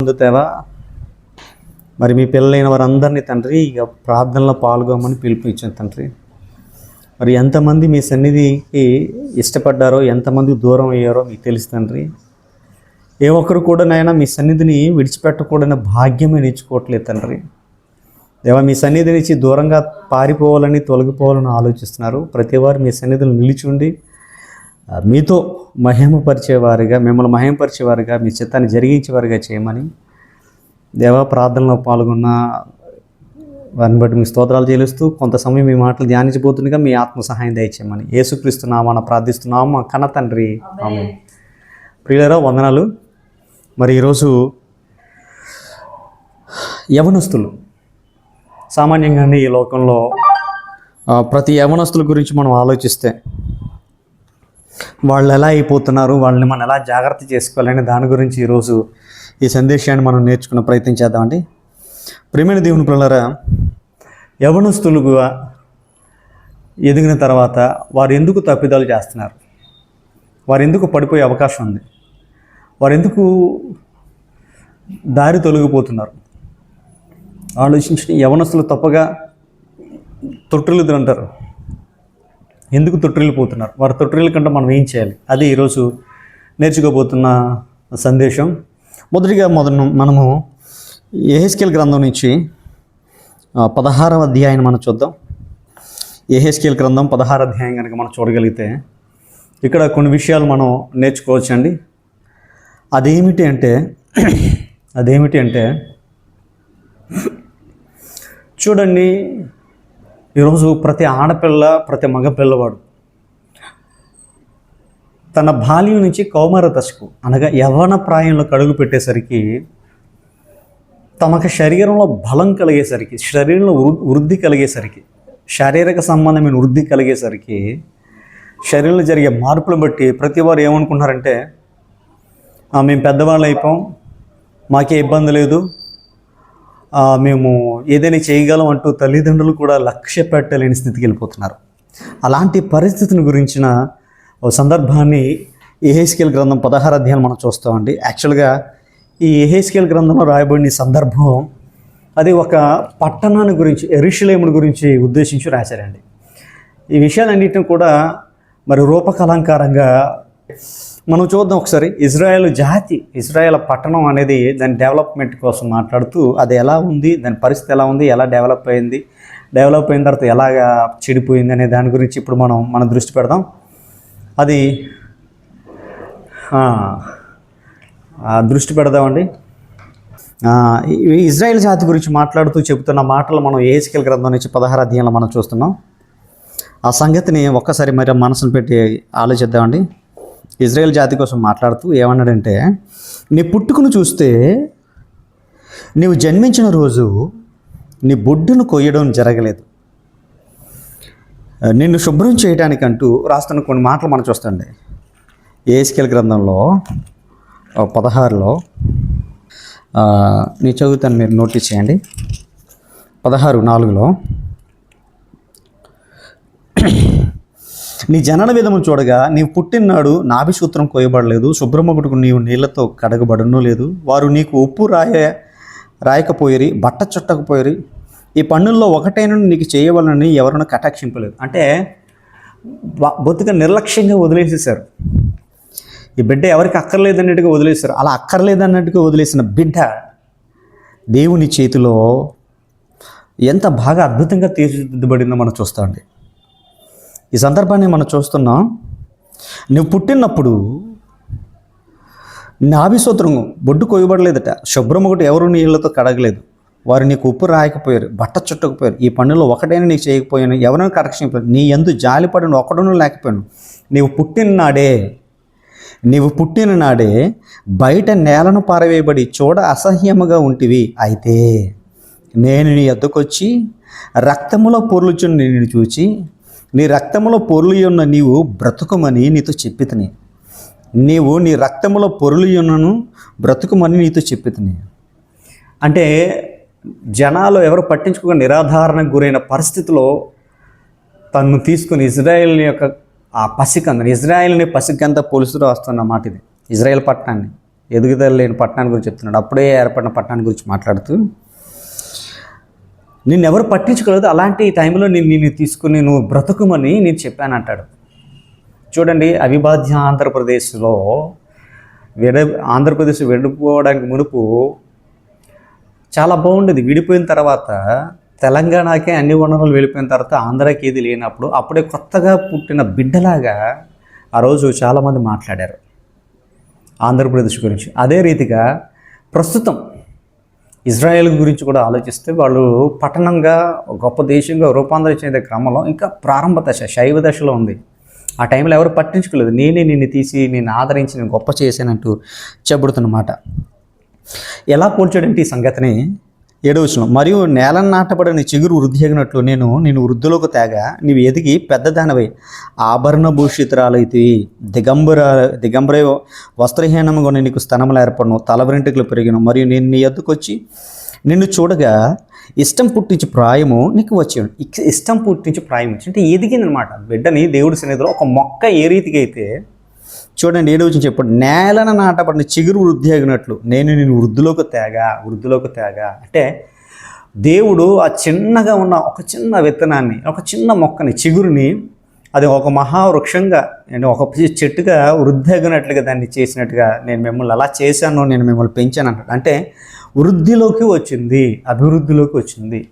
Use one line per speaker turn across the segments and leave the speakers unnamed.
పొందుతావా? మరి మీ పిల్లలైన వారందరినీ తండ్రి ఇక ప్రార్థనలో పాల్గొమని పిలుపునిచ్చిన తండ్రి. మరి ఎంతమంది మీ సన్నిధికి ఇష్టపడ్డారో ఎంతమంది దూరం అయ్యారో మీకు తెలుసు తండ్రి. ఏ ఒక్కరు కూడా నైనా మీ సన్నిధిని విడిచిపెట్టకూడని భాగ్యమే నేర్చుకోవట్లేదు తండ్రి. దేవా మీ సన్నిధి నుంచి దూరంగా పారిపోవాలని తొలగిపోవాలని ఆలోచిస్తున్నారు. ప్రతివారు మీ సన్నిధిని నిలిచి ఉండి మీతో మహిమపరిచేవారుగా మిమ్మల్ని మహిమపరిచేవారుగా మీ చిత్తాన్ని జరిగించేవారుగా చేయమని దేవా ప్రార్థనలో పాల్గొన్న వారిని బట్టి మీ స్తోత్రాలు చెల్లిస్తూ కొంత సమయం మీ మాటలు ధ్యానించబోతుండగా మీ ఆత్మ సహాయం దయచేయమని యేసుక్రీస్తు నామాన ప్రార్థిస్తున్నాము మా కన్న తండ్రి. ఆమె ప్రియులరా వందనాలు. మరి ఈరోజు యవనస్తులు. సామాన్యంగానే ఈ లోకంలో ప్రతి యవనస్తుల గురించి మనం ఆలోచిస్తే వాళ్ళు ఎలా అయిపోతున్నారు వాళ్ళని మనం ఎలా జాగ్రత్త చేసుకోవాలని దాని గురించి ఈరోజు ఈ సందేశాన్ని మనం నేర్చుకునే ప్రయత్నం చేద్దామండి. ప్రేమైన దేవుని పిల్లరా యవనస్తులుగా ఎదిగిన తర్వాత వారు ఎందుకు తప్పిదాలు చేస్తున్నారు? వారు ఎందుకు పడిపోయే అవకాశం ఉంది? వారు ఎందుకు దారి తొలగిపోతున్నారు? ఆలోచించిన యవనస్తులు తప్పగా తొట్టులు అంటారు ఎందుకు తొట్టిల్లిపోతున్నారు? వారి తొట్టిల్లు కంటే మనం ఏం చేయాలి? అది ఈరోజు నేర్చుకోబోతున్న సందేశం. మొదటిగా మొదలు మనము ఏహెస్కేల్ గ్రంథం నుంచి పదహారవ అధ్యాయాన్ని మనం చూద్దాం. ఏహెస్కేల్ గ్రంథం పదహార అధ్యాయం కనుక మనం చూడగలిగితే ఇక్కడ కొన్ని విషయాలు మనం నేర్చుకోవచ్చండి. అదేమిటి అంటే అదేమిటి అంటే చూడండి ఈరోజు ప్రతి ఆడపిల్ల ప్రతి మగ పిల్లవాడు తన బాల్యం నుంచి కౌమార దశకు అనగా యవ్వన ప్రాయంలో కడుగు పెట్టేసరికి తమకు శరీరంలో బలం కలిగేసరికి శరీరంలో వృ- వృద్ధి కలిగేసరికి శారీరక సంబంధమైన వృద్ధి కలిగేసరికి శరీరంలో జరిగే మార్పులను బట్టి ప్రతి వారు ఏమనుకుంటున్నారంటే "ఆ, మేము పెద్దవాళ్ళు అయిపోం మాకే ఇబ్బంది లేదు మేము ఏదైనా చేయగలం అంటూ తల్లిదండ్రులు కూడా లక్ష్య పెట్టలేని స్థితికి వెళ్ళిపోతున్నారు. అలాంటి పరిస్థితిని గురించిన సందర్భాన్ని ఏహెస్కేల్ గ్రంథం పదహార అధ్యాయం మనం చూస్తామండి. యాక్చువల్గా ఈ ఏహెస్కేల్ గ్రంథంలో రాయబడిన సందర్భం అది ఒక పట్టణాన్ని గురించి ఎరుషులేముడి గురించి ఉద్దేశించి రాశారండి. ఈ విషయాలన్నింటిని కూడా మరి రూపకలంకారంగా మనం చూద్దాం ఒకసారి. ఇజ్రాయెల్ జాతి ఇజ్రాయెల్ పట్టణం అనేది దాని డెవలప్మెంట్ కోసం మాట్లాడుతూ అది ఎలా ఉంది దాని పరిస్థితి ఎలా ఉంది ఎలా డెవలప్ అయింది డెవలప్ అయిన తర్వాత ఎలాగా చెడిపోయింది అనే దాని గురించి ఇప్పుడు మనం మన దృష్టి పెడదాం. అది దృష్టి పెడదామండి. ఇజ్రాయెల్ జాతి గురించి మాట్లాడుతూ చెబుతున్న మాటలు మనం ఏసికల్ గ్రంథం నుంచి పదహారు అధ్యాయంలో మనం చూస్తున్నాం. ఆ సంగతిని ఒక్కసారి మరి మనసును పెట్టి ఆలోచిద్దామండి. ఇజ్రాయెల్ జాతి కోసం మాట్లాడుతూ ఏమన్నాడంటే నీ పుట్టుకును చూస్తే నీవు జన్మించిన రోజు నీ బొడ్డును కొయ్యడం జరగలేదు. నిన్ను శుభ్రం చేయడానికంటూ రాస్తున్న కొన్ని మాటలు మనం చూస్తండి. ఏస్కేల్ గ్రంథంలో పదహారులో నీ నేను చదువుతాను మీరు నోటీస్ చేయండి. పదహారు నాలుగులో నీ జనన విధము చూడగా నీవు పుట్టినాడు నాభిసూత్రం కోయబడలేదు శుభ్రమగుడుకు నీవు నీళ్ళతో కడగబడను లేదు. వారు నీకు ఉప్పు రాయ రాయకపోయిరి బట్ట చుట్టకపోయిరి ఈ పన్నుల్లో ఒకటైన నీకు చేయవలనని ఎవరైనా కటాక్షింపలేదు. అంటే బ- బొత్తిగా నిర్లక్ష్యంగా వదిలేసేసారు ఈ బిడ్డ ఎవరికి అక్కర్లేదన్నట్టుగా వదిలేశారు. అలా అక్కర్లేదన్నట్టుగా వదిలేసిన బిడ్డ దేవుని చేతిలో ఎంత బాగా అద్భుతంగా తీర్చిదిద్దబడిందో మనం చూస్తామండి ఈ సందర్భాన్ని మనం చూస్తున్నాం. నువ్వు పుట్టినప్పుడు నాభిసూత్రం బొడ్డు కొయ్యబడలేదట. శుభ్రం ఒకటి ఎవరు నీళ్ళతో కడగలేదు. వారు నీకు ఉప్పు రాయకపోయారు బట్ట చుట్టకపోయారు. ఈ పనులు ఒకటైనా నీకు చేయకపోయాను ఎవరైనా కరెక్షన్ నీ ఎందు జాలిపడిన ఒకడును లేకపోయాను. నీవు పుట్టిన నాడే నీవు పుట్టిన నాడే బయట నేలను పారవేయబడి చూడ అసహ్యముగా ఉంటివి. అయితే నేను నీ ఎద్దుకొచ్చి రక్తములో పొర్లుచుని నిన్ను చూచి నీ రక్తములో పొరులియున్న నీవు బ్రతుకుమని నీతో చెప్పితని. నీవు నీ రక్తములో పొరులియున్నను బ్రతుకుమని నీతో చెప్పితని. అంటే జనాలు ఎవరు పట్టించుకోక నిరాధారణకు గురైన పరిస్థితిలో తను తీసుకుని ఇజ్రాయెల్ యొక్క ఆ పసికంద ఇజ్రాయెల్ని పసికంత పోలీసులు వస్తున్న మాట ఇది ఇజ్రాయెల్ పట్టణాన్ని ఎదుగుదల లేని పట్టణాన్ని గురించి చెప్తున్నాడు. అప్పుడే ఏర్పడిన పట్టణాన్ని గురించి మాట్లాడుతూ నిన్ను ఎవరు పట్టించుకోలేదు. అలాంటి టైంలో నేను నిన్ను తీసుకుని నువ్వు బ్రతుకుమని నేను చెప్పాను అంటాడు చూడండి అవిభాజ్య ఆంధ్రప్రదేశ్లో విడ ఆంధ్రప్రదేశ్ విడిపోవడానికి మునుపు చాలా బాగుండేది. విడిపోయిన తర్వాత తెలంగాణకే అన్ని వనరులు వెళ్ళిపోయిన తర్వాత ఆంధ్రాకి ఏది లేనప్పుడు అప్పుడే కొత్తగా పుట్టిన బిడ్డలాగా ఆ రోజు చాలామంది మాట్లాడారు ఆంధ్రప్రదేశ్ గురించి. అదే రీతిగా ప్రస్తుతం ఇజ్రాయెల్ గురించి కూడా ఆలోచిస్తే వాళ్ళు పట్టణంగా గొప్ప దేశంగా రూపాంతరం చెందే క్రమంలో ఇంకా ప్రారంభ దశ శైవ దశలో ఉంది. ఆ టైంలో ఎవరు పట్టించుకోలేదు. నేనే నిన్ను తీసి నేను ఆదరించి నేను గొప్ప చేశానంటూ చెబుతున్నమాట ఎలా పోల్చాడంటే ఈ సంగతిని ఏడవచనం మరియు నేల నాటబడిన చిగురు వృద్ధిగినట్లు నేను నేను వృద్ధిలోకి తేగా నీవు ఎదిగి పెద్దదానవై ఆభరణ భూషితురాలైతే దిగంబర దిగంబరే వస్త్రహీనముగా నీకు స్థనములు ఏర్పడను తలవరింటికలు వెంట్రుకలు పెరిగిన. మరియు నేను నీ ఎద్దుకొచ్చి నిన్ను చూడగా ఇష్టం పుట్టించి ప్రాయము నీకు వచ్చాడు ఇష్టం పుట్టించి ప్రాయం వచ్చి అంటే ఎదిగిందనమాట బిడ్డని దేవుడి సన్నిధిలో ఒక మొక్క ఏ రీతిగా అయితే చూడండి ఏడు వచ్చిన చెప్పండి. నేలన నాటబడిన చిగురు వృద్ధి అగినట్లు నేను నేను వృద్ధిలోకి తేగా వృద్ధిలోకి తేగా. అంటే దేవుడు ఆ చిన్నగా ఉన్న ఒక చిన్న విత్తనాన్ని ఒక చిన్న మొక్కని చిగురుని అది ఒక మహావృక్షంగా నేను ఒక చెట్టుగా వృద్ధి అగినట్లుగా దాన్ని చేసినట్టుగా నేను మిమ్మల్ని అలా చేశాను నేను మిమ్మల్ని పెంచాను అంటాడు అంటే వృద్ధిలోకి వచ్చింది అభివృద్ధిలోకి వచ్చింది.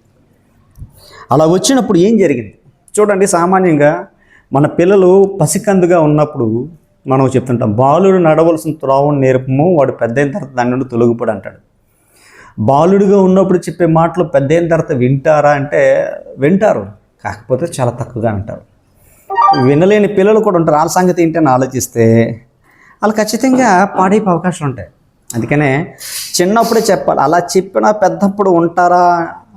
అలా వచ్చినప్పుడు ఏం జరిగింది? చూడండి సామాన్యంగా మన పిల్లలు పసికందుగా ఉన్నప్పుడు మనం చెప్తుంటాం బాలుడు నడవలసిన త్రోవను నేర్పము వాడు పెద్ద అయిన తర్వాత దాని నుండి తొలగిపోడు అంటాడు. బాలుడిగా ఉన్నప్పుడు చెప్పే మాటలు పెద్ద అయిన తర్వాత వింటారా అంటే వింటారు కాకపోతే చాలా తక్కువగా వింటారు. వినలేని పిల్లలు కూడా ఉంటారు వాళ్ళ సంగతి ఏంటని ఆలోచిస్తే వాళ్ళు ఖచ్చితంగా పాడైపోయే అవకాశాలు ఉంటాయి. అందుకనే చిన్నప్పుడే చెప్పాలి అలా చెప్పినా పెద్దప్పుడు ఉంటారా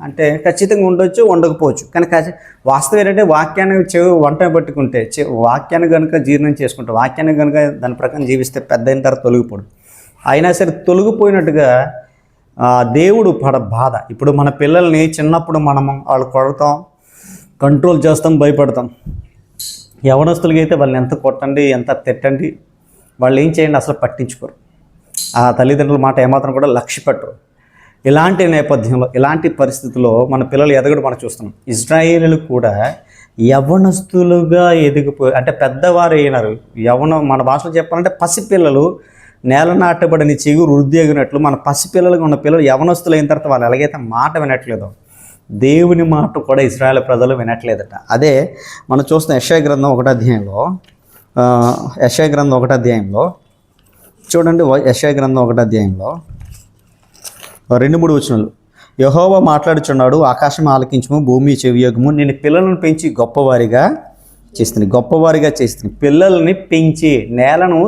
అంటే ఖచ్చితంగా ఉండొచ్చు ఉండకపోవచ్చు. కానీ ఖచ్చి- వాస్తవం ఏంటంటే వాక్యాన్ని చెవి వంట పెట్టుకుంటే చె- వాక్యాన్ని కనుక జీర్ణం చేసుకుంటే వాక్యాన్ని కనుక దాని ప్రకారం జీవిస్తే పెద్ద అయిన తర్వాత తొలగిపోడు. అయినా సరే తొలగిపోయినట్టుగా దేవుడు పడ బాధ. ఇప్పుడు మన పిల్లల్ని చిన్నప్పుడు మనము వాళ్ళు కొడతాం కంట్రోల్ చేస్తాం భయపడతాం. యవనస్తులకి అయితే వాళ్ళని ఎంత కొట్టండి ఎంత తిట్టండి వాళ్ళు ఏం చేయండి అసలు పట్టించుకోరు. ఆ తల్లిదండ్రుల మాట ఏమాత్రం కూడా లక్ష్య పెట్టరు ఇలాంటి నేపథ్యంలో ఇలాంటి పరిస్థితుల్లో మన పిల్లలు ఎదగడం మనం చూస్తున్నాం. ఇజ్రాయేలీలు కూడా యవనస్తులుగా ఎదిగిపోయి అంటే పెద్దవారు అయినారు. యవన మన భాషలో చెప్పాలంటే పసిపిల్లలు నేల నాటబడిన చిగురు వృద్ధి ఎగినట్లు మన పసిపిల్లలుగా ఉన్న పిల్లలు యవనస్తులు అయిన తర్వాత వాళ్ళు ఎలాగైతే మాట వినట్లేదో దేవుని మాట కూడా ఇజ్రాయేల్ ప్రజలు వినట్లేదట. అదే మనం చూస్తున్న యశయ గ్రంథం ఒకటో అధ్యాయంలో ఆ, గ్రంథం ఒకటో అధ్యాయంలో చూడండి వ- గ్రంథం ఒకటో అధ్యాయంలో రెండు మూడు వచనాలు. యహోవా మాట్లాడుచున్నాడు ఆకాశం ఆలకించము భూమి చెవియోగము నేను పిల్లలను పెంచి గొప్పవారిగా చేస్తుంది గొప్పవారిగా చేస్తుంది పిల్లల్ని పెంచి నేలను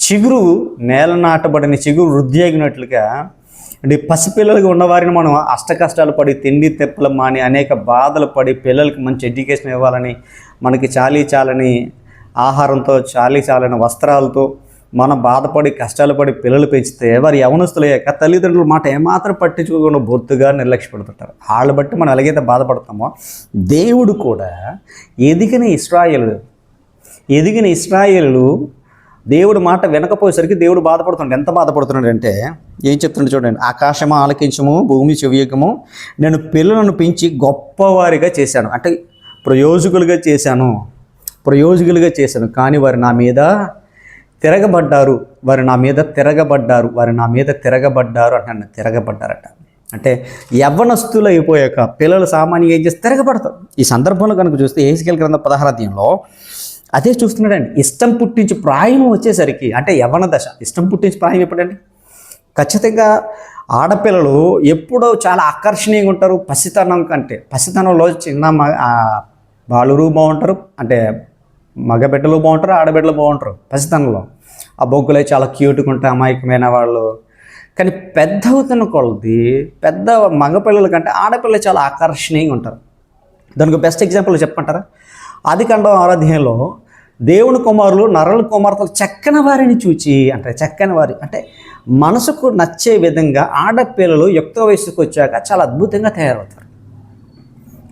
చిగురు నేల నాటబడిన చిగురు వృద్ధి అగినట్లుగా అంటే పసిపిల్లలుగా ఉన్నవారిని మనం అష్ట కష్టాలు పడి తిండి తెప్పలు మాని అనేక బాధలు పడి పిల్లలకి మంచి ఎడ్యుకేషన్ ఇవ్వాలని మనకి చాలీ చాలని ఆహారంతో చాలీ చాలని వస్త్రాలతో మనం బాధపడి కష్టాలు పడి పిల్లలు పెంచితే వారు యవనస్తులయ్యాక తల్లిదండ్రుల మాట ఏమాత్రం పట్టించుకోకుండా బొత్తుగా నిర్లక్ష్యపడుతుంటారు. వాళ్ళు బట్టి మనం ఎలాగైతే బాధపడతామో దేవుడు కూడా ఎదిగిన ఇస్రాయలు ఎదిగిన ఇస్రాయలు దేవుడు మాట వినకపోయేసరికి దేవుడు బాధపడుతున్నాడు. ఎంత బాధపడుతున్నాడు అంటే ఏం చెప్తున్నాడు చూడండి ఆకాశము ఆలకించము భూమి చెవియకము నేను పిల్లలను పెంచి గొప్పవారిగా చేశాను. అంటే ప్రయోజకులుగా చేశాను ప్రయోజకులుగా చేశాను కానీ వారు నా మీద తిరగబడ్డారు వారు నా మీద తిరగబడ్డారు వారు నా మీద తిరగబడ్డారు అంటాను తిరగబడ్డారట. అంటే యవ్వనస్తులు అయిపోయాక పిల్లలు సామాన్యంగా ఏం చేస్తే తిరగబడతారు. ఈ సందర్భంలో కనుక చూస్తే ఏసుకెళ్ళి గ్రంథ పదహారాధ్యంలో అదే చూస్తున్నాడండి. ఇష్టం పుట్టించి ప్రాయం వచ్చేసరికి అంటే యవ్వన దశ ఇష్టం పుట్టించి ప్రాయం ఎప్పుడండి? ఖచ్చితంగా ఆడపిల్లలు ఎప్పుడో చాలా ఆకర్షణీయంగా ఉంటారు. పసితనం కంటే పసితనంలో చిన్న బాలురు బాగుంటారు. అంటే మగబిడ్డలు బాగుంటారు ఆడబిడ్డలు బాగుంటారు పసితనంలో. ఆ బొగ్గులే చాలా క్యూట్గా ఉంటాయి అమాయకమైన వాళ్ళు. కానీ పెద్ద అవుతున్న కొలది పెద్ద మగపిల్లల కంటే ఆడపిల్లలు చాలా ఆకర్షణీయంగా ఉంటారు. దానికి బెస్ట్ ఎగ్జాంపుల్ చెప్పంటారా ఆదికాండం ఆరాధ్యంలో దేవుని కుమారులు నరల కుమార్తెలు చక్కని వారిని చూచి అంటే చక్కని వారి అంటే మనసుకు నచ్చే విధంగా ఆడపిల్లలు యుక్త వయసుకు వచ్చాక చాలా అద్భుతంగా తయారవుతారు.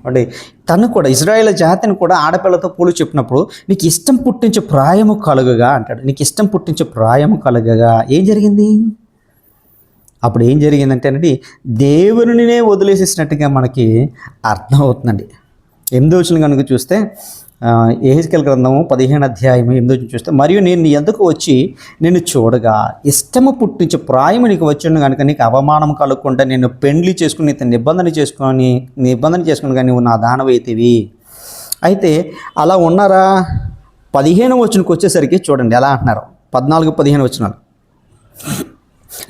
అంటే తను కూడా ఇజ్రాయేల్ జాతిని కూడా ఆడపిల్లతో పోలి చెప్పినప్పుడు నీకు ఇష్టం పుట్టించే ప్రాయము కలుగగా అంటాడు. నీకు ఇష్టం పుట్టించే ప్రాయము కలుగగా ఏం జరిగింది? అప్పుడు ఏం జరిగిందంటే అండి దేవునినే వదిలేసేసినట్టుగా మనకి అర్థం అవుతుందండి ఎనిమిదో వచ్చిన కనుక చూస్తే ఏహెచ్కెల్ గ్రంథము పదిహేను అధ్యాయము ఎనిమిది నుంచి చూస్తే మరియు నేను నీ ఎందుకు వచ్చి నేను చూడగా ఇష్టము పుట్టించే ప్రాయము నీకు వచ్చిన కనుక నీకు అవమానం కలగకుండా నేను పెండ్లి చేసుకుని ఇతను నిబంధన చేసుకొని నిబంధన చేసుకుని కానీ నువ్వు నా దానవైతివి. అయితే అలా ఉన్నారా? పదిహేను వచ్చినకి వచ్చేసరికి చూడండి ఎలా అంటున్నారు? పద్నాలుగు పదిహేను వచ్చినాలు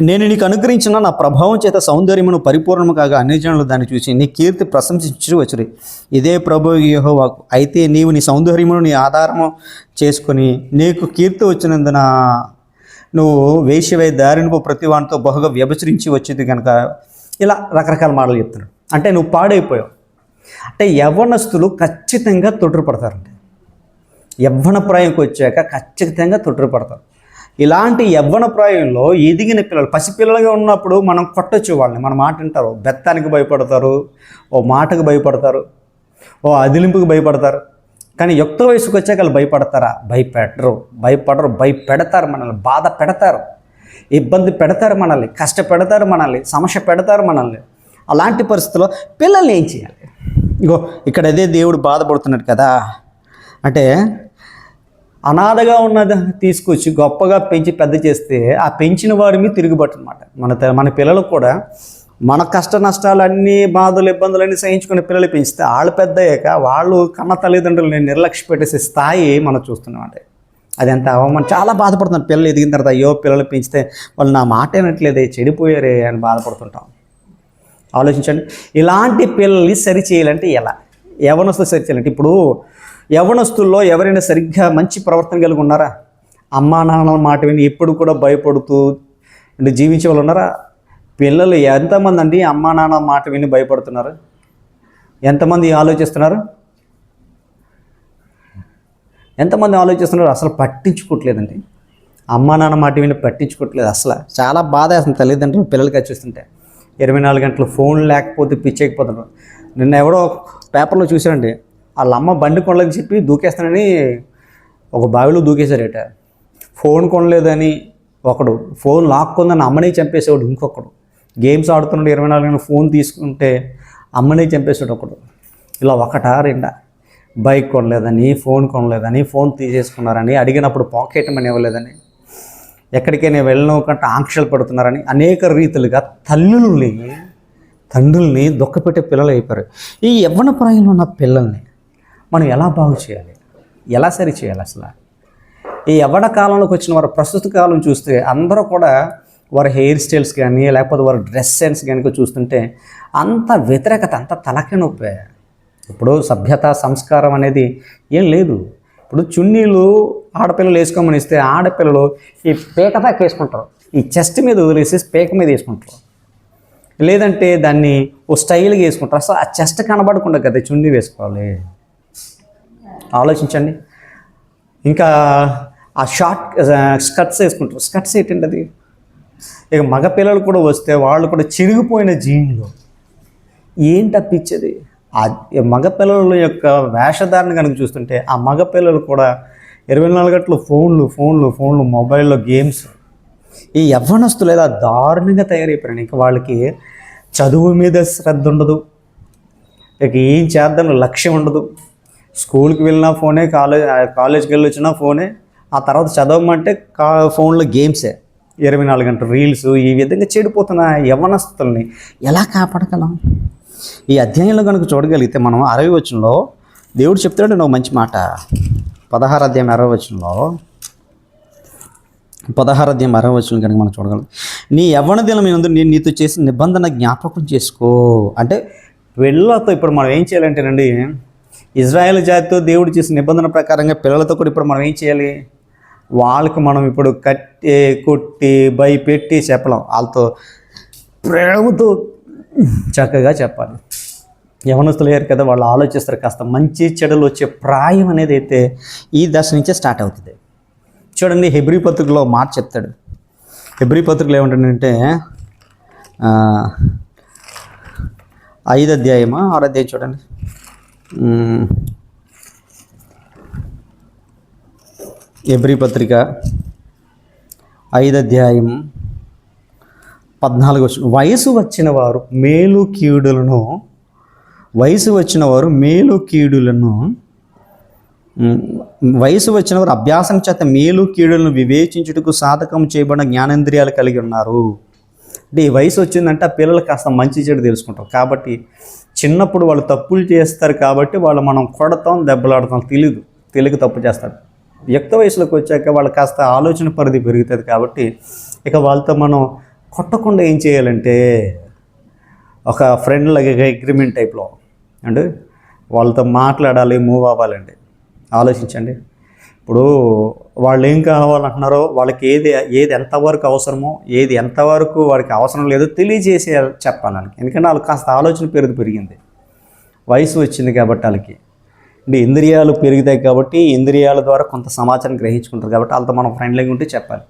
నేను నీకు అనుగ్రహించిన నా ప్రభావం చేత సౌందర్యమును పరిపూర్ణము కాగా అన్ని జనులు దాన్ని చూసి నీ కీర్తి ప్రశంసించు వచ్చురి. ఇదే ప్రభు యెహోవాకు. అయితే నీవు నీ సౌందర్యమును నీ ఆధారము చేసుకొని నీకు కీర్తి వచ్చినందున నువ్వు వేషవై దారినపు ప్రతి వానితో బహుగా వ్యభచరించి వచ్చేది కనుక ఇలా రకరకాల మాటలు చెప్తున్నాడు అంటే నువ్వు పాడైపోయావు. అంటే యవ్వనస్తులు ఖచ్చితంగా తొట్టుపడతారండి యవ్వన ప్రాయంకి వచ్చాక ఖచ్చితంగా తొట్టుపడతారు ఇలాంటి యవ్వన ప్రాయంలో ఎదిగిన పిల్లలు పసిపిల్లలుగా ఉన్నప్పుడు మనం కొట్టచ్చు వాళ్ళని. మన మాట వింటారు. బెత్తానికి భయపడతారు. ఓ మాటకు భయపడతారు. ఓ అదిలింపుకి భయపడతారు. కానీ యుక్త వయసుకు వచ్చాక వాళ్ళు భయపడతారా? భయపెడరు భయపడరు. భయపెడతారు మనల్ని. బాధ పెడతారు. ఇబ్బంది పెడతారు మనల్ని. కష్టపెడతారు మనల్ని. సమస్య పెడతారు మనల్ని. అలాంటి పరిస్థితుల్లో పిల్లల్ని ఏం చేయాలి? ఇగో ఇక్కడ అదే దేవుడు బాధపడుతున్నాడు కదా. అంటే అనాథగా ఉన్నది తీసుకొచ్చి గొప్పగా పెంచి పెద్ద చేస్తే ఆ పెంచిన వారి మీద తిరుగుబాటు అనమాట మన మన పిల్లలకు కూడా మన కష్ట నష్టాలన్నీ బాధలు ఇబ్బందులన్నీ సహించుకునే పిల్లలు పెంచితే వాళ్ళు పెద్ద అయ్యాక వాళ్ళు కన్న తల్లిదండ్రులని నిర్లక్ష్య పెట్టేసే స్థాయి మనం చూస్తున్నాం అది ఎంత అవమానం. చాలా బాధపడుతున్నాం పిల్లలు ఎదిగిన తర్వాత అయ్యో పిల్లలు పెంచితే వాళ్ళు నా మాట వినట్లేదే చెడిపోయారే అని బాధపడుతుంటాం. ఆలోచించండి. ఇలాంటి పిల్లల్ని సరి చేయాలంటే ఎలా? ఎవరినొస్తే సరి చేయాలంటే ఇప్పుడు యవనస్తుల్లో ఎవరైనా సరిగ్గా మంచి ప్రవర్తన కలిగి ఉన్నారా? అమ్మా నాన్నల మాట విని ఎప్పుడు కూడా భయపడుతూ అంటే జీవించే వాళ్ళు ఉన్నారా? పిల్లలు ఎంతమంది అండి? అమ్మా నాన్న మాట విని భయపడుతున్నారు? ఎంతమంది ఆలోచిస్తున్నారు? ఎంతమంది ఆలోచిస్తున్నారు? అసలు పట్టించుకోవట్లేదండి. అమ్మా నాన్న మాట విని పట్టించుకోవట్లేదు అసలు. చాలా బాధ వేస్తుంది తల్లిదండ్రులు పిల్లలకి అది చూస్తుంటే. ఇరవై నాలుగు గంటలు ఫోన్ లేకపోతే పిచ్చేకపోతున్నారు నిన్న ఎవడో పేపర్లో చూశానండి వాళ్ళ అమ్మ బండి కొనలేదని చెప్పి దూకేస్తానని ఒక బావిలో దూకేశారట. ఫోన్ కొనలేదని ఒకడు ఫోన్ లాక్కుందని అమ్మనే చంపేసేవాడు ఇంకొకడు. గేమ్స్ ఆడుతున్నాడు ఇరవై నాలుగు గంటలు ఫోన్ తీసుకుంటే అమ్మనే చంపేసాడు ఒకడు. ఇలా ఒకటా రెండా? బైక్ కొనలేదని ఫోన్ కొనలేదని ఫోన్ తీసేసుకున్నారని అడిగినప్పుడు పాకెట్ మనీ ఇవ్వలేదని ఎక్కడికైనా వెళ్ళను కంటే ఆంక్షలు పడుతున్నారని అనేక రీతిలుగా తల్లుల్ని తండ్రుల్ని దుఃఖపెట్టే పిల్లలు అయిపోయారు. ఈ యవ్వన ప్రాయంలో ఉన్న పిల్లల్ని మనం ఎలా బాగు చేయాలి? ఎలా సరి చేయాలి అసలు? ఈ యవ్వన కాలంలోకి వచ్చిన వారు ప్రస్తుత కాలం చూస్తే అందరూ కూడా వారి హెయిర్ స్టైల్స్ కానీ లేకపోతే వారి డ్రెస్ సెన్స్ కనుక చూస్తుంటే అంత వ్యతిరేకత అంత తలకి నొప్పే. ఇప్పుడు సభ్యత సంస్కారం అనేది ఏం లేదు. ఇప్పుడు చున్నీలు ఆడపిల్లలు వేసుకోమని ఇస్తే ఆడపిల్లలు ఈ పేక దాకా వేసుకుంటారు. ఈ చెస్ట్ మీద వదిలేసి పేక మీద వేసుకుంటారు. లేదంటే దాన్ని ఓ స్టైల్గా వేసుకుంటారు. అసలు ఆ చెస్ట్ కనబడకుండా కదా చున్నీ వేసుకోవాలి? ఆలోచించండి. ఇంకా ఆ షార్ట్ స్కర్ట్స్ వేసుకుంటారు. స్కర్ట్స్ ఏంటంటే అది ఇక మగ పిల్లలు కూడా వస్తే వాళ్ళు కూడా చిరిగిపోయిన జీన్లు. ఏంటి అప్పించేది ఆ మగపిల్లల యొక్క వేషధారణ కనుక చూస్తుంటే ఆ మగ పిల్లలు కూడా ఇరవై నాలుగు గంటలు ఫోన్లు ఫోన్లు ఫోన్లు మొబైల్లో గేమ్స్. ఈ యవ్వనస్తులు ఇలా దారుణంగా తయారైపోయారు. ఇంకా వాళ్ళకి చదువు మీద శ్రద్ధ ఉండదు. ఇక ఏం చేద్దాం? లక్ష్యం ఉండదు. స్కూల్కి వెళ్ళినా ఫోనే కాలేజ్ కాలేజ్కి వెళ్ళి వచ్చినా ఫోనే. ఆ తర్వాత చదవమంటే కా ఫోన్లో గేమ్సే. ఇరవై నాలుగు గంటలు రీల్స్ ఈ విధంగా చెడిపోతున్న యవ్వనస్తుల్ని ఎలా కాపాడగలం? ఈ అధ్యాయంలో కనుక చూడగలిగితే మనం అరవై వచనంలో దేవుడు చెప్తాడు నువ్వు మంచి మాట. పదహారు అధ్యాయం అరవై వచనంలో పదహారు అధ్యాయం అరవై వచనం కనుక మనం చూడగలం. నీ యవ్వన దినం నేను నీతో చేసిన నిబంధన జ్ఞాపకం చేసుకో. అంటే వెళ్ళతో ఇప్పుడు మనం ఏం చేయాలంటేనండి ఇజ్రాయెల్ జాతితో దేవుడు చేసిన నిబంధన ప్రకారంగా పిల్లలతో కూడా ఇప్పుడు మనం ఏం చేయాలి? వాళ్ళకి మనం ఇప్పుడు కట్టి కొట్టి భయపెట్టి చెప్పలేం. వాళ్ళతో ప్రేమతో చక్కగా చెప్పాలి. యవనస్తులు అయ్యారు కదా వాళ్ళు ఆలోచిస్తారు కాస్త మంచి చెడులు వచ్చే ప్రాయం అనేది అయితే ఈ దశ నుంచే స్టార్ట్ అవుతుంది. చూడండి హెబ్రి పత్రికలో మాట చెప్తాడు. హెబ్రి పత్రికలో ఏమంటాడంటే ఐదు అధ్యాయమా ఆరు అధ్యాయం చూడండి. ఎబ్రి పత్రిక ఐదు అధ్యాయం పద్నాలుగు వచ్చిన వయసు వచ్చిన వారు మేలు కీడులను వయసు వచ్చిన వారు మేలు కీడులను వయసు వచ్చిన వారు అభ్యాసం చేత మేలు కీడులను వివేచించుటకు సాధకం చేయబడిన జ్ఞానేంద్రియాలు కలిగి ఉన్నారు. అంటే ఈ వయసు వచ్చిందంటే ఆ పిల్లలు కాస్త మంచి చెడు తెలుసుకుంటారు. కాబట్టి చిన్నప్పుడు వాళ్ళు తప్పులు చేస్తారు కాబట్టి వాళ్ళు మనం కొడతాం దెబ్బలాడతాం తెలియదు తెలియక తప్పు చేస్తారు. యుక్త వయసులోకి వచ్చాక వాళ్ళు కాస్త ఆలోచన పరిధి పెరుగుతుంది కాబట్టి ఇక వాళ్ళతో మనం కొట్టకుండా ఏం చేయాలంటే ఒక ఫ్రెండ్ లాగా అగ్రిమెంట్ టైప్లో అండ్ వాళ్ళతో మాట్లాడాలి మూవ్ అవ్వాలండి. ఆలోచించండి. ఇప్పుడు వాళ్ళు ఏం కావాలంటున్నారో వాళ్ళకి ఏది ఏది ఎంతవరకు అవసరమో ఏది ఎంతవరకు వాడికి అవసరం లేదో తెలియజేసే చెప్పాలి వాళ్ళకి. ఎందుకంటే వాళ్ళకి కాస్త ఆలోచన పెరుగు పెరిగింది. వయసు వచ్చింది కాబట్టి వాళ్ళకి. అంటే ఇంద్రియాలు పెరుగుతాయి కాబట్టి ఇంద్రియాల ద్వారా కొంత సమాచారం గ్రహించుకుంటారు కాబట్టి వాళ్ళతో మనం ఫ్రెండ్లీగా ఉంటే చెప్పాలి.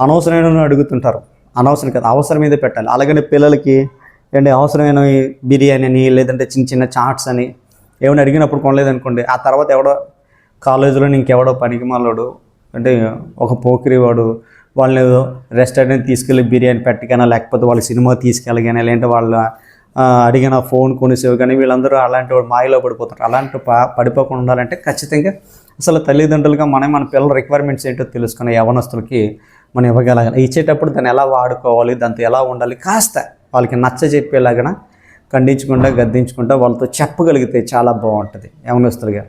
అనవసరమైన అడుగుతుంటారు. అనవసరం కదా అవసరం మీద పెట్టాలి. అలాగనే పిల్లలకి ఏంటి అవసరమైన బిర్యానీ అని లేదంటే చిన్న చిన్న చాట్స్ అని ఏమైనా అడిగినప్పుడు కొనలేదనుకోండి ఆ తర్వాత ఎవడో కాలేజీలో ఇంకెవడో పనికి మాలోడు అంటే ఒక పోకిరి వాడు వాళ్ళని రెస్టారెంట్ తీసుకెళ్ళి బిర్యానీ పెట్టగానే లేకపోతే వాళ్ళ సినిమా తీసుకెళ్ళగానే లేదంటే వాళ్ళ అడిగిన ఫోన్ కొనిసేవి కానీ వీళ్ళందరూ అలాంటి వాడు మాయలో పడిపోతారు. అలాంటి పా పడిపోకుండా ఉండాలంటే ఖచ్చితంగా అసలు తల్లిదండ్రులుగా మనం మన పిల్లల రిక్వైర్మెంట్స్ ఏంటో తెలుసుకునే యవనస్తులకి మనం ఇవ్వగలగాలి. ఇచ్చేటప్పుడు దాన్ని ఎలా వాడుకోవాలి దాంతో ఎలా ఉండాలి కాస్త వాళ్ళకి నచ్చ చెప్పేలాగా ఖండించకుండా గద్దించకుండా వాళ్ళతో చెప్పగలిగితే చాలా బాగుంటుంది. యవనస్తులుగా.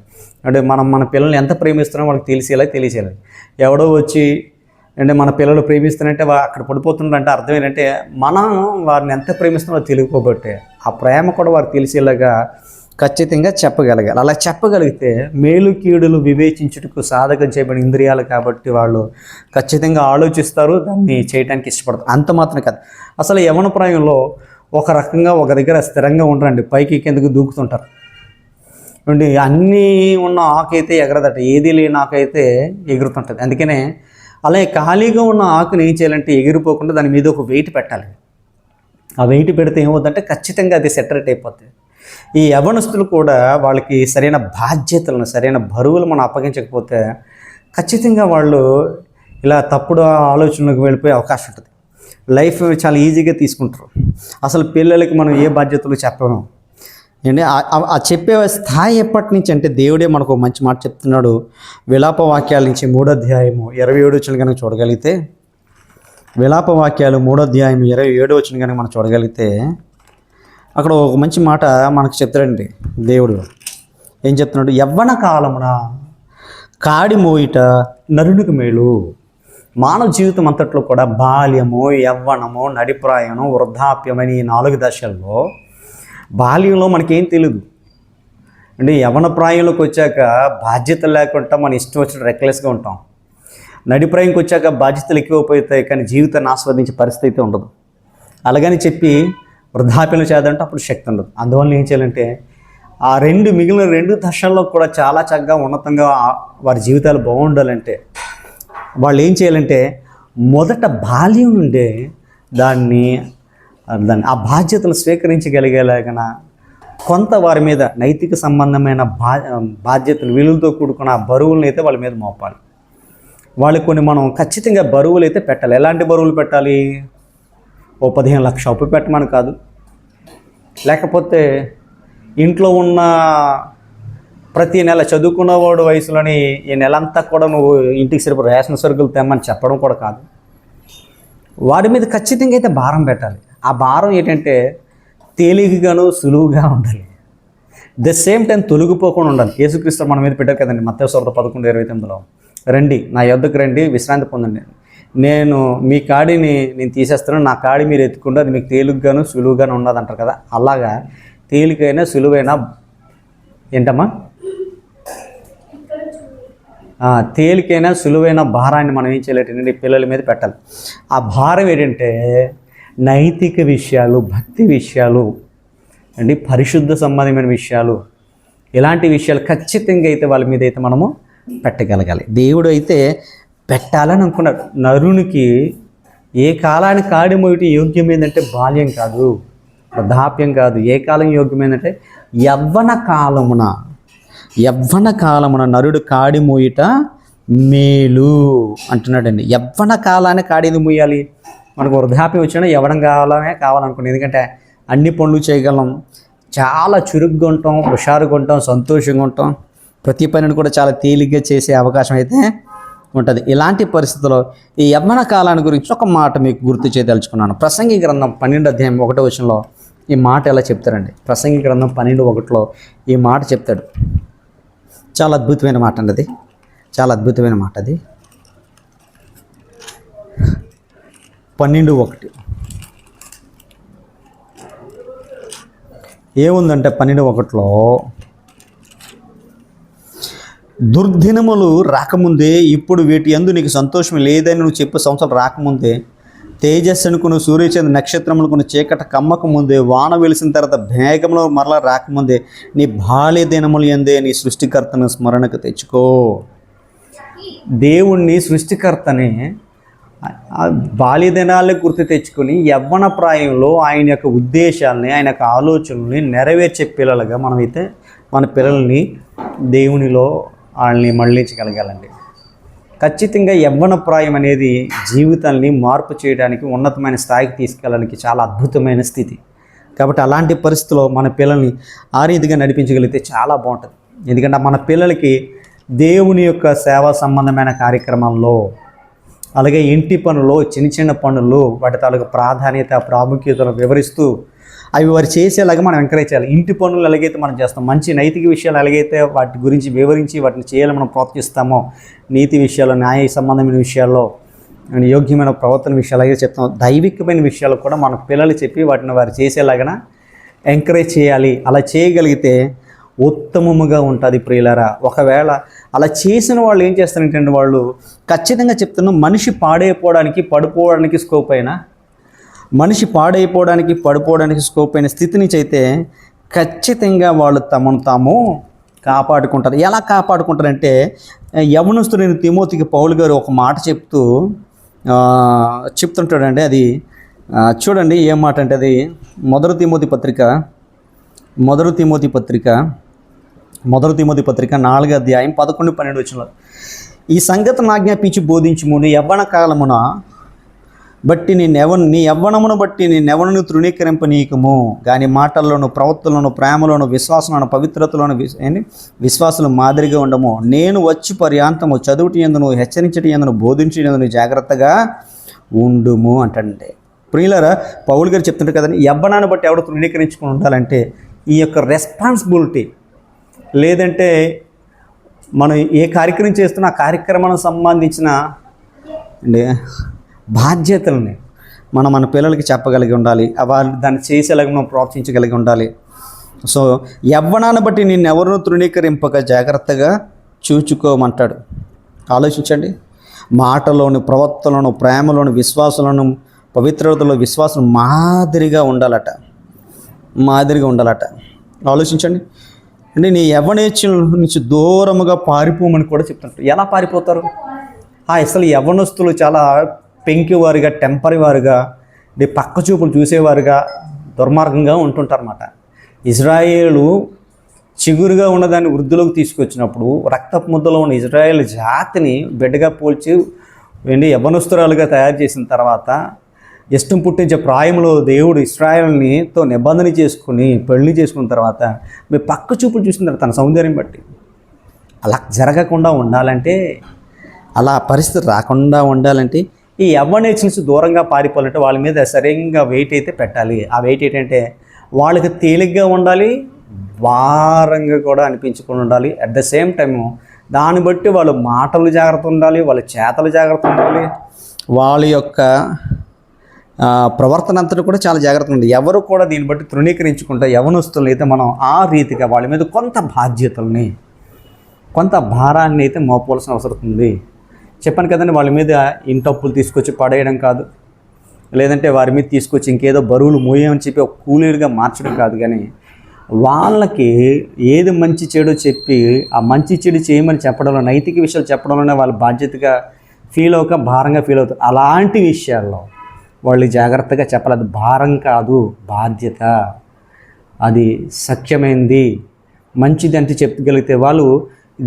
అంటే మనం మన పిల్లల్ని ఎంత ప్రేమిస్తున్నామో వాళ్ళకి తెలిసేలా తెలియచేయాలి ఎవడో వచ్చి అంటే మన పిల్లలు ప్రేమిస్తున్నట్టే అక్కడ పడిపోతున్నారంటే అర్థం ఏంటంటే మనం వారిని ఎంత ప్రేమిస్తున్నామో తెలియకపోబట్టే ఆ ప్రేమ కూడా వారికి తెలిసేలాగా ఖచ్చితంగా చెప్పగలగాలి. అలా చెప్పగలిగితే మేలు కీడులు వివేచించుటకు సాధకం చేయబడిన ఇంద్రియాలు కాబట్టి వాళ్ళు ఖచ్చితంగా ఆలోచిస్తారు దాన్ని చేయడానికి ఇష్టపడతారు. అంత మాత్రం కాదు. అసలు యవన ప్రాయంలో ఒక రకంగా ఒక దగ్గర స్థిరంగా ఉండరండి. పైకి కిందకి దూకుతుంటారు. నుండి అన్నీ ఉన్న ఆకైతే ఎగరదట. ఏది లేని ఆకైతే ఎగురుతుంటుంది. అందుకనే అలాగే ఖాళీగా ఉన్న ఆకుని ఏం చేయాలంటే ఎగిరిపోకుండా దాని మీద ఒక వెయిట్ పెట్టాలి. ఆ వెయిట్ పెడితే ఏమవుతుందంటే ఖచ్చితంగా అది సెటరేట్ అయిపోతుంది ఈ యవనస్తులు కూడా వాళ్ళకి సరైన బాధ్యతలను సరైన బరువులు మనం అప్పగించకపోతే ఖచ్చితంగా వాళ్ళు ఇలా తప్పుడు ఆలోచనలకు వెళ్ళిపోయే అవకాశం ఉంటుంది. లైఫ్ చాలా ఈజీగా తీసుకుంటారు. అసలు పిల్లలకి మనం ఏ బాధ్యతలు చెప్పము ఏంటి? ఆ- చెప్పే స్థాయి ఎప్పటి నుంచి అంటే దేవుడే మనకు మంచి మాట చెప్తున్నాడు. విలాప వాక్యాల నుంచి మూడో అధ్యాయము ఇరవై ఏడు వచ్చిన కనుక చూడగలిగితే విలాప వాక్యాలు మూడో అధ్యాయం ఇరవై ఏడు వచ్చిన కనుక మనం చూడగలిగితే అక్కడ ఒక మంచి మాట మనకు చెప్తాడండి దేవుడు. ఏం చెప్తున్నాడు? యవ్వన కాలమున కాడి మోయిట నరునికి మేలు. మానవ జీవితం అంతట్లో కూడా బాల్యము యవ్వనము నడిప్రాయము వృద్ధాప్యమని ఈ నాలుగు దశల్లో బాల్యంలో మనకేం తెలియదు అంటే యవన ప్రాయంలోకి వచ్చాక బాధ్యత లేకుండా మన ఇష్టం వచ్చిన రెక్లెస్గా ఉంటాం. నడిప్రాయంకి వచ్చాక బాధ్యతలు ఎక్కువైపోతాయి కానీ జీవితాన్ని ఆస్వాదించే పరిస్థితి ఉండదు. అలాగని చెప్పి వృద్ధాప్యం చేయాలంటే అప్పుడు శక్తి ఉండదు. అందువల్ల ఏం చేయాలంటే ఆ రెండు మిగిలిన రెండు దశల్లో కూడా చాలా చక్కగా ఉన్నతంగా వారి జీవితాలు బాగుండాలంటే వాళ్ళు ఏం చేయాలంటే మొదట బాల్యం నుండే దాన్ని దాన్ని ఆ బాధ్యతలు స్వీకరించగలిగేలాగన కొంత వారి మీద నైతిక సంబంధమైన బా బాధ్యతలు విలువలతో కూడుకున్న ఆ బరువులను అయితే వాళ్ళ మీద మోపాలి. వాళ్ళకి కొన్ని మనం ఖచ్చితంగా బరువులు అయితే పెట్టాలి. ఎలాంటి బరువులు పెట్టాలి? ఓ పదిహేను లక్ష అప్పు పెట్టమని కాదు. లేకపోతే ఇంట్లో ఉన్న ప్రతి నెల చదువుకున్నవాడు వయసులోని ఈ నెలంతా కూడా నువ్వు ఇంటికి సరిపో రేషన్ సరుకులు తెమ్మని చెప్పడం కూడా కాదు. వాడి మీద ఖచ్చితంగా అయితే భారం పెట్టాలి. ఆ భారం ఏంటంటే తేలికగాను సులువుగా ఉండాలి. ద సేమ్ టైం తొలగిపోకుండా ఉండాలి. యేసుక్రీస్తు మన మీద పెట్టారు కదండి మత్స్వరత పదకొండు ఇరవై తొమ్మిదిలో. రండి నా యొద్దకు రండి విశ్రాంతి పొందండి. నేను మీ కాడిని నేను తీసేస్తాను నా కాడి మీరు ఎత్తుకుంటే అది మీకు తేలిగ్గాను సులువుగాను ఉన్నది అంటారు కదా. అలాగా తేలికైనా సులువైన ఏంటమ్మా? తేలికైన సులువైన భారాన్ని మనం ఏం చేయలేటండి పిల్లల మీద పెట్టాలి. ఆ భారం ఏంటంటే నైతిక విషయాలు భక్తి విషయాలు అండి పరిశుద్ధ సంబంధమైన విషయాలు ఇలాంటి విషయాలు ఖచ్చితంగా అయితే వాళ్ళ మీద అయితే మనము పెట్టగలగాలి. దేవుడు అయితే పెట్టాలని అనుకున్నాడు. నరునికి ఏ కాలానికి కాడిమోయటం యోగ్యమైందంటే బాల్యం కాదు వృద్ధాప్యం కాదు. ఏ కాలం యోగ్యమైందంటే యవ్వన కాలమున యవ్వన కాలమున నరుడు కాడి మూయట మేలు అంటున్నాడండి. యవ్వన కాలాన్ని కాడేది మూయాలి? మనకు వృద్ధాప్యం వచ్చినా యవ్వనం కావాలనే కావాలనుకున్నాం ఎందుకంటే అన్ని పనులు చేయగలం. చాలా చురుగ్గా ఉంటాం హుషారుగా ఉంటాం సంతోషంగా ఉంటాం. ప్రతి పనిని కూడా చాలా తేలిగ్గా చేసే అవకాశం అయితే ఉంటుంది. ఇలాంటి పరిస్థితుల్లో ఈ యవ్వన కాలాన్ని గురించి ఒక మాట మీకు గుర్తు చేయదలుచుకున్నాను. ప్రసంగి గ్రంథం పన్నెండు అధ్యాయం ఒకటో వచనంలో ఈ మాట ఎలా చెప్తారండి? ప్రసంగి గ్రంథం పన్నెండు ఒకటిలో ఈ మాట చెప్తాడు. చాలా అద్భుతమైన మాట అండి అది. చాలా అద్భుతమైన మాట అది. పన్నెండు ఒకటి. ఏముందంటే పన్నెండు ఒకటిలో? దుర్దినములు రాకముందే ఇప్పుడు వీటి ఎందు నీకు సంతోషం లేదని నువ్వు చెప్పే సంవత్సరం రాకముందే తేజస్సునుకును సూర్యచంద్ర నక్షత్రములకును చీకట కమ్మకు ముందే వాన వెలిసిన తర్వాత మేఘంలో మరలా రాకముందే నీ బాల్య దినములు ఎందే నీ సృష్టికర్తను స్మరణకు తెచ్చుకో. దేవుణ్ణి సృష్టికర్తని బాల్య దినాలే గుర్తు తెచ్చుకొని యవ్వన ప్రాయంలో ఆయన యొక్క ఉద్దేశాలని ఆయన యొక్క ఆలోచనల్ని నెరవేర్చే పిల్లలుగా మనమైతే మన పిల్లల్ని దేవునిలో వాళ్ళని మళ్ళించగలగాలండి. ఖచ్చితంగా యవ్వనప్రాయం అనేది జీవితాన్ని మార్పు చేయడానికి ఉన్నతమైన స్థాయికి తీసుకెళ్ళడానికి చాలా అద్భుతమైన స్థితి. కాబట్టి అలాంటి పరిస్థితుల్లో మన పిల్లల్ని ఆ రీతిగా నడిపించగలిగితే చాలా బాగుంటుంది. ఎందుకంటే మన పిల్లలకి దేవుని యొక్క సేవా సంబంధమైన కార్యక్రమంలో అలాగే ఇంటి పనులు చిన్న చిన్న పనులు వాటి తాలూకు ప్రాధాన్యత ప్రాముఖ్యతను వివరిస్తూ అవి వారు చేసేలాగా మనం ఎంకరేజ్ చేయాలి. ఇంటి పనులు ఎలాగైతే మనం చేస్తాం మంచి నైతిక విషయాలు ఎలాగైతే వాటి గురించి వివరించి వాటిని చేయాలని మనం ప్రోత్సహిస్తామో నీతి విషయాలు న్యాయ సంబంధమైన విషయాల్లో యోగ్యమైన ప్రవర్తన విషయాలు అలాగే చెప్తాం దైవికమైన విషయాలు కూడా మన పిల్లలు చెప్పి వాటిని వారు చేసేలాగా ఎంకరేజ్ చేయాలి. అలా చేయగలిగితే ఉత్తమముగా ఉంటుంది ప్రియులరా. ఒకవేళ అలా చేసిన వాళ్ళు ఏం చేస్తారంటే వాళ్ళు ఖచ్చితంగా చెప్తున్నాం మనిషి పాడైపోవడానికి పడిపోవడానికి స్కోప్ అయినా మనిషి పాడైపోవడానికి పడిపోవడానికి స్కోప్ అయిన స్థితి నుంచి అయితే ఖచ్చితంగా వాళ్ళు తమను తాము కాపాడుకుంటారు. ఎలా కాపాడుకుంటారంటే యవనస్తుడైన తిమోతికి పౌలు గారు ఒక మాట చెప్తూ చెప్తుంటాడండి. అది చూడండి ఏం మాట అంటే అది మొదటి తిమోతి పత్రిక మొదటి తిమోతి పత్రిక మొదటి తిమోతి పత్రిక నాలుగు అధ్యాయం పదకొండు పన్నెండు వచ్చిన ఈ సంగతి ఆజ్ఞాపించి బోధించుము యవ్వన కాలమున బట్టి నీ నీ యవ్వనమును బట్టి నీ నెవను తృణీకరింపనీయకము. కానీ మాటల్లోను ప్రవర్తనలోను ప్రేమలోను విశ్వాసంలోను పవిత్రతలోను విస్ ఏంటి? విశ్వాసులు మాదిరిగా ఉండము. నేను వచ్చి పర్యాంతము చదువుటి ఎందును హెచ్చరించటి ఎందును బోధించటి ఎందును జాగ్రత్తగా ఉండుము అంటండి ప్రియులరా పౌలు గారు చెప్తుంటారు కదండి యవ్వనాన్ని బట్టి ఎవడు తృణీకరించుకుని ఉండాలంటే ఈ యొక్క రెస్పాన్సిబిలిటీ లేదంటే మనం ఏ కార్యక్రమం చేస్తున్నా ఆ కార్యక్రమానికి సంబంధించిన అంటే బాధ్యతల్ని మనం మన పిల్లలకి చెప్పగలిగి ఉండాలి. వాళ్ళు దాన్ని చేసేలాగా మనం ప్రోత్సహించగలిగి ఉండాలి. సో యవ్వనాన్ని బట్టి నిన్ను ఎవరినూ తృణీకరింపక జాగ్రత్తగా చూచుకోమంటాడు. ఆలోచించండి. మాటలోను ప్రవర్తనలోను ప్రేమలోను విశ్వాసంలోను పవిత్రతలో విశ్వాసం మాదిరిగా ఉండాలట. మాదిరిగా ఉండాలట. ఆలోచించండి. అంటే నీ యవ్వనేచ్ఛల నుంచి దూరముగా పారిపోమని కూడా చెప్తుంటారు. ఎలా పారిపోతారు? ఆ అసలు యవ్వనస్తులు చాలా పెంకివారుగా టెంపరీ వారుగా పక్క చూపులు చూసేవారుగా దుర్మార్గంగా ఉంటుంటారన్నమాట. ఇజ్రాయేలు చిగురుగా ఉన్నదాన్ని వృద్ధిలోకి తీసుకొచ్చినప్పుడు రక్తపు ముద్దలో ఉన్న ఇజ్రాయేల్ జాతిని బిడ్డగా పోల్చి వెండి యవనస్తురాలుగా తయారు చేసిన తర్వాత ఇష్టం పుట్టించే ప్రాయంలో దేవుడు ఇస్రాయల్ని తో నిబంధన చేసుకుని పెళ్ళి చేసుకున్న తర్వాత మీ పక్క చూపులు చూసిన తర్వాత తన సౌందర్యం బట్టి. అలా జరగకుండా ఉండాలంటే అలా పరిస్థితి రాకుండా ఉండాలంటే ఈ యవ్వనేజ్ నుంచి దూరంగా పారిపోవాలంటే వాళ్ళ మీద సరిగ్గా వెయిట్ అయితే పెట్టాలి. ఆ వెయిట్ ఏంటంటే వాళ్ళకి తేలిగ్గా ఉండాలి భారంగా కూడా అనిపించుకొని ఉండాలి. అట్ ద సేమ్ టైము దాన్ని బట్టి వాళ్ళ మాటలు జాగ్రత్త ఉండాలి వాళ్ళ చేతలు జాగ్రత్త ఉండాలి. వాళ్ళ యొక్క ప్రవర్తన అంతటి కూడా చాలా జాగ్రత్తగా ఉంది ఎవరు కూడా దీన్ని బట్టి తృణీకరించుకుంటే యవనస్తులు అయితే మనం ఆ రీతిగా వాళ్ళ మీద కొంత బాధ్యతల్ని కొంత భారాన్ని అయితే మోపవలసిన అవసరం ఉంది. చెప్పాను కదండి వాళ్ళ మీద ఇంటప్పులు తీసుకొచ్చి పడేయడం కాదు. లేదంటే వారి మీద తీసుకొచ్చి ఇంకేదో బరువులు మోయమని చెప్పి ఒక కూలీలుగా మార్చడం కాదు కానీ వాళ్ళకి ఏది మంచి చెడు చెప్పి ఆ మంచి చెడు చేయమని చెప్పడంలో నైతిక విషయాలు చెప్పడంలోనే వాళ్ళు బాధ్యతగా ఫీల్ అవ్వక భారంగా ఫీల్ అవుతారు. అలాంటి విషయాల్లో వాళ్ళు జాగ్రత్తగా చెప్పలేదు భారం కాదు బాధ్యత. అది సత్యమైంది మంచిది అంటే చెప్పగలిగితే వాళ్ళు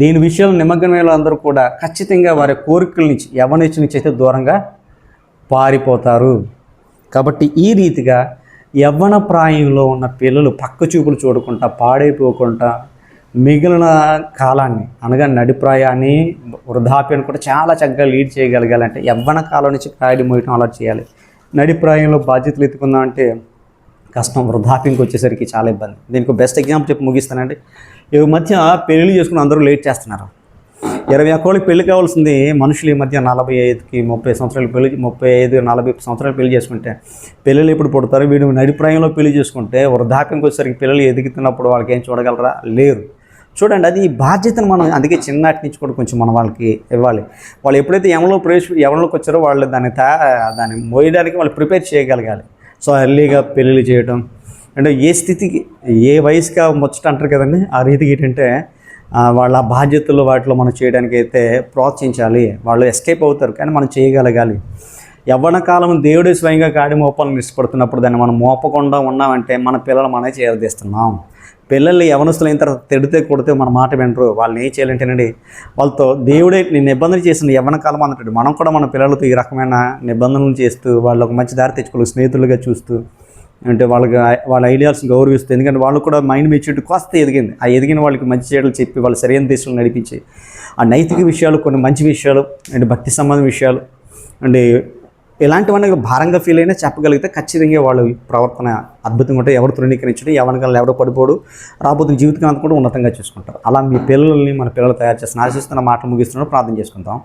దీని విషయంలో నిమగ్నమైన అందరూ కూడా ఖచ్చితంగా వారి కోరికల నుంచి యవనిచ్చి నుంచి అయితే దూరంగా పారిపోతారు. కాబట్టి ఈ రీతిగా యవ్వన ప్రాయంలో ఉన్న పిల్లలు పక్క చూపులు చూడకుండా పాడైపోకుండా మిగిలిన కాలాన్ని అనగా నడిప్రాయాన్ని వృధాప్యాన్ని కూడా చాలా చక్కగా లీడ్ చేయగలగాలంటే యవ్వన కాలం నుంచి కాయలు మోయటం అలా చేయాలి. నడిప్రాయంలో బాధ్యతలు ఎత్తుకుందాం అంటే కష్టం వృద్ధాప్యంకి వచ్చేసరికి చాలా ఇబ్బంది. దీనికి బెస్ట్ ఎగ్జాంపుల్ చెప్పి ముగిస్తానండి. ఈ మధ్య పెళ్ళి చేసుకుని అందరూ లేట్ చేస్తున్నారు. ఇరవై ఒక్కళ్ళకి పెళ్ళి కావాల్సింది మనుషులు ఈ మధ్య నలభై ఐదుకి ముప్పై సంవత్సరాలు పెళ్ళి ముప్పై ఐదు నలభై సంవత్సరాలు పెళ్ళి చేసుకుంటే పిల్లలు ఎప్పుడు పుడతారు? వీడు నడిప్రాయంలో పెళ్ళి చేసుకుంటే వృద్ధాప్యంకి వచ్చేసరికి పిల్లలు ఎదుగుతున్నప్పుడు వాళ్ళకి ఏం చూడగలరా? లేరు. చూడండి అది ఈ బాధ్యతను మనం అందుకే చిన్నటి నుంచి కూడా కొంచెం మనం వాళ్ళకి ఇవ్వాలి. వాళ్ళు ఎప్పుడైతే ఎవరిలో ప్రవేశ ఎవరిలోకి వచ్చారో వాళ్ళు దాన్ని తా దాన్ని మోయడానికి వాళ్ళు ప్రిపేర్ చేయగలగాలి. సో ఎర్లీగా పెళ్ళిళ్ళు చేయడం అంటే ఏ స్థితికి ఏ వయసుగా ముచ్చట అంటారు కదండి? ఆ రీతికి ఏంటంటే వాళ్ళ బాధ్యతలు వాటిలో మనం చేయడానికి అయితే ప్రోత్సహించాలి. వాళ్ళు ఎస్కేప్ అవుతారు కానీ మనం చేయగలగాలి. యవ్వన కాలం దేవుడే స్వయంగా కాడి మోపాలను ఇష్టపడుతున్నప్పుడు దాన్ని మనం మోపకుండా ఉన్నామంటే మన పిల్లలు మనమే చేరదీస్తున్నాం. పిల్లల్ని యవనస్తులైన తర్వాత తిడితే కొడితే మన మాట వినరు. వాళ్ళని ఏం చేయాలంటేనండి వాళ్ళతో దేవుడే నేను నిబంధన చేసిన యవ్వన కాలం అన్నట్టు. మనం కూడా మన పిల్లలతో ఈ రకమైన నిబంధనలు చేస్తూ వాళ్ళు ఒక మంచి దారి తెచ్చుకోవాలి స్నేహితులుగా చూస్తూ అంటే వాళ్ళకి వాళ్ళ ఐడియాస్ని గౌరవిస్తూ ఎందుకంటే వాళ్ళు కూడా మైండ్ మెచ్యూరిటీ కాస్త ఎదిగింది. ఆ ఎదిగిన వాళ్ళకి మంచి చేయడం చెప్పి వాళ్ళ సరైన దిశలో నడిపించి ఆ నైతిక విషయాలు కొన్ని మంచి విషయాలు అంటే భక్తి సంబంధ విషయాలు అంటే ఇలాంటివన్నీ భారంగా ఫీల్ అయినా చెప్పగలిగితే ఖచ్చితంగా వాళ్ళ ప్రవర్తన అద్భుతంగా ఉంటే ఎవరు తృణీకరించడం ఎవరికల్లా ఎవడో పడిపోడు. రాబోతున్న జీవితకాంతం కూడా ఉన్నతంగా చూసుకుంటారు. అలా మీ పిల్లల్ని మన పిల్లలు తయారు చేస్తున్న ఆశిస్తున్న మాటలు ముగిస్తున్నాడు ప్రార్థన చేసుకుంటాం